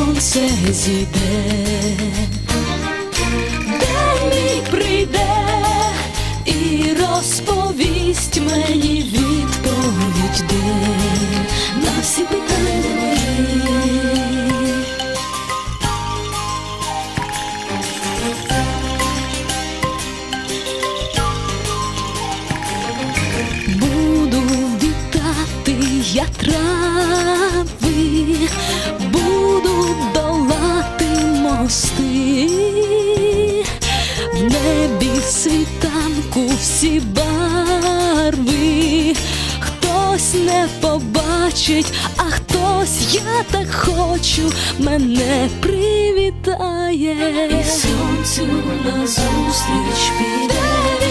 сонце зійде, день мій прийде і розповість мені відповідь, де на всі питання. Буду вітати я трави, в небі світанку всі барви, хтось не побачить, а хтось я так хочу, мене привітає. І сонцю назустріч піде